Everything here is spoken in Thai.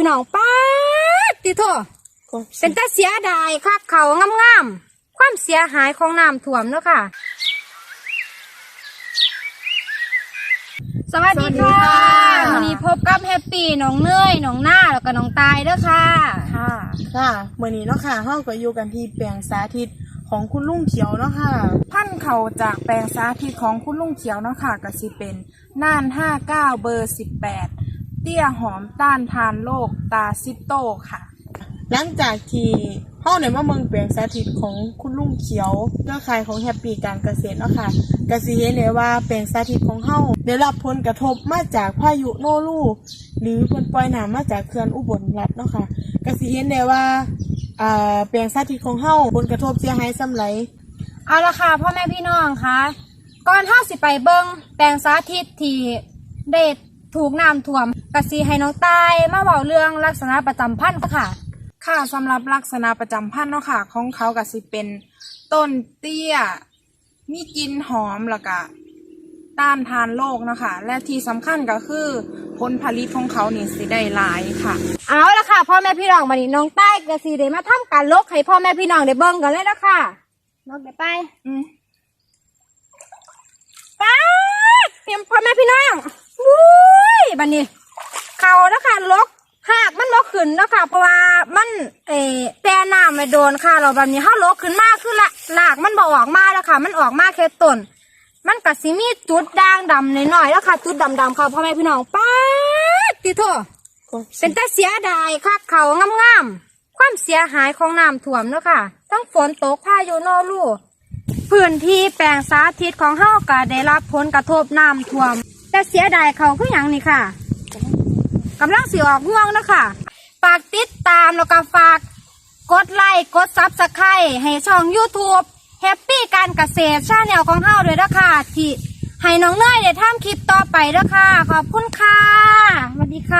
พี่น้องป้าดติโทเป็นตาเสียดายคักเขางามๆความเสียหายของน้ำท่วมเนาะค่ะ สวัสดีค่ะสวัสดีค่ะวันนี้พบกับแฮปปี้น้องเนยน้องหน้าแล้วก็น้องตายเด้อค่ะ ค่ะค่ะเมื่อนี้เนาะค่ะเฮาก็อยู่กันที่แปลงสาธิตของคุณลุงเขียวเนาะค่ะพันธุ์เขาจากแปลงสาธิตของคุณลุงเขียวเนาะค่ะก็สิเป็นน่าน59เบอร์18 เตี้ยหอมต้านทานโรคตาซิปโตค่ะ หลังจากที่เฮาได้มาเมืองแปลงสาธิตของคุณลุงเขียวเครือข่ายของแฮปปี้การเกษตรเนาะค่ะก็สิเห็นได้ว่าแปลงสาธิตของเฮาได้รับผลกระทบมาจากพายุโนรูหรือเพิ่นปล่อยน้ำมาจากเขื่อนอุบลรัฐเนาะค่ะก็สิเห็นได้ว่าอ่าแปลงสาธิตของเฮาผลกระทบเสียหายส่ำไหลเอาละค่ะพ่อแม่พี่น้องคะก่อนเฮาสิไปเบิงแปลงสาธิตที่เดด ถูกน้ำท่วมกะสีให้น้องตายมาเว้าเรื่องลักษณะประจำพันธุ์ค่ะ ค่ะสำหรับลักษณะประจำพันธุ์เนาะค่ะ ของเขาก็สิเป็นต้นเตี้ย มีกลิ่นหอมแล้วก็ต้านทานโรคนะคะ และที่สำคัญก็คือผลผลิตของเขานี่สิได้หลายค่ะ เอาละค่ะพ่อแม่พี่น้องวันนี้น้องใต้กะสีได้มาทำการลกให้พ่อแม่พี่น้องได้เบิ่งกันเลยนะค่ะลกได้ไปอืมป้าเตรียมพ่อแม่พี่น้อง บันนี้ เขานะคะลกหากมันลกขึ้นนะคะเพราะว่ามันเอแต่น้ำไม่โดนค่ะ เราแบบนี้เขาลกขึ้นมากขึ้นละหลากมันบอออกมาแล้วค่ะ มันออกมาแค่ต้น มันกัสิมีจุดด่างดำหน่อยๆแล้วค่ะ จุดดำๆค่ะพ่อแม่พี่น้องป้าดติโทเป็นแตาเสียดายคักเขางามๆความเสียหายของน้ำท่วมเนาะค่ะทั้งฝนตกพายุโนรูพื้นที่แปลงสาธิตของเฮาก็ได้รับผลกระทบน้ำท่วม แต่เสียดายเขาคืออย่างนี้ค่ะกำลังเสียออกง่วงนะค่ะฝากติดตามแล้วก็ฝากกดไลค์กดซับสไครต์ให้ช่อง YouTube แฮปปี้การเกษตรชาแนลของเฮาด้วยนะค่ะที่ให้น้องเนยได้ทำคลิปต่อไปเด้อค่ะ ขอบคุณค่ะสวัสดีค่ะ